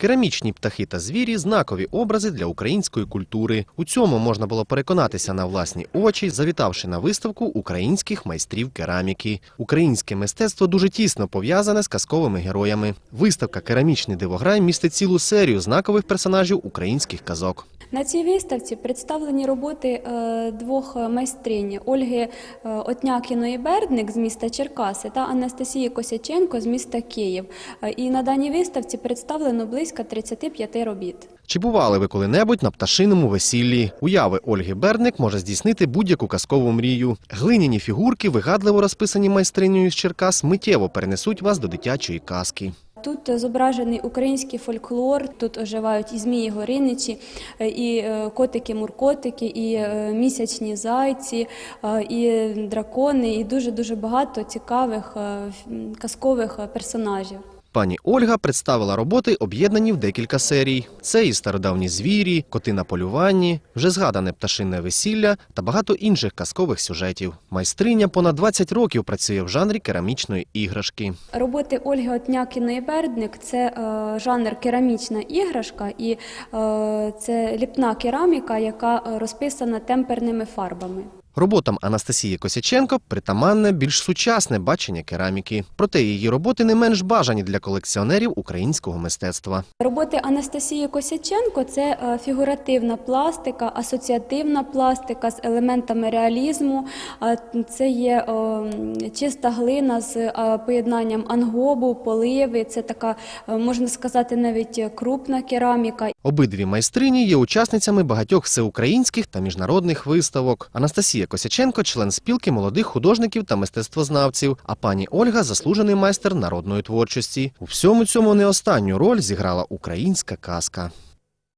Керамічні птахи та звірі знакові образи для української культури. У цьому можна було переконатися на власні очі, завітавши на виставку українських майстрів кераміки. Українське мистецтво дуже тісно пов'язане з казковими героями. Виставка Керамічний дивограй містить цілу серію знакових персонажів українських казок. На цій виставці представлені роботи е, двох майстринь Ольги е, Отнякіної Бердник з міста Черкаси та Анастасії Косяченко з міста Київ. Е, І на даній виставці представлено близько 35 робіт. Чи бували ви коли-небудь на пташиному весіллі? Уяви Ольги Бердник може здійснити будь-яку казкову мрію. Глиняні фігурки, вигадливо розписані майстринею з Черкас, миттєво перенесуть вас до дитячої казки. Тут зображений український фольклор, тут оживають і змії гориничі, і е, котики-муркотики, і е, місячні зайці, е, і дракони, і дуже-дуже багато цікавих казкових персонажів. Пані Ольга представила роботи, об'єднані в декілька серій. Це і стародавні звірі, коти на полюванні, вже згадане пташинне весілля та багато інших казкових сюжетів. Майстриня понад 20 років працює в жанрі керамічної іграшки. Роботи Ольги Отнякіної Бердник це е, жанр керамічна іграшка, і е, це ліпна кераміка, яка е, розписана темперними фарбами. Роботам Анастасії Косяченко притаманне більш сучасне бачення кераміки. Проте її роботи не менш бажані для колекціонерів українського мистецтва. Роботи Анастасії Косяченко це е, фігуративна пластика, асоціативна пластика з елементами реалізму. Це є чиста глина з е, поєднанням ангобу, поливи. Це така, е, можна сказати, навіть крупна кераміка. Обидві майстрині є учасницями багатьох всеукраїнських та міжнародних виставок. Анастасія Косяченко член спілки молодих художників та мистецтвознавців, а пані Ольга заслужений майстер народної творчості. У всьому цьому не останню роль зіграла українська казка.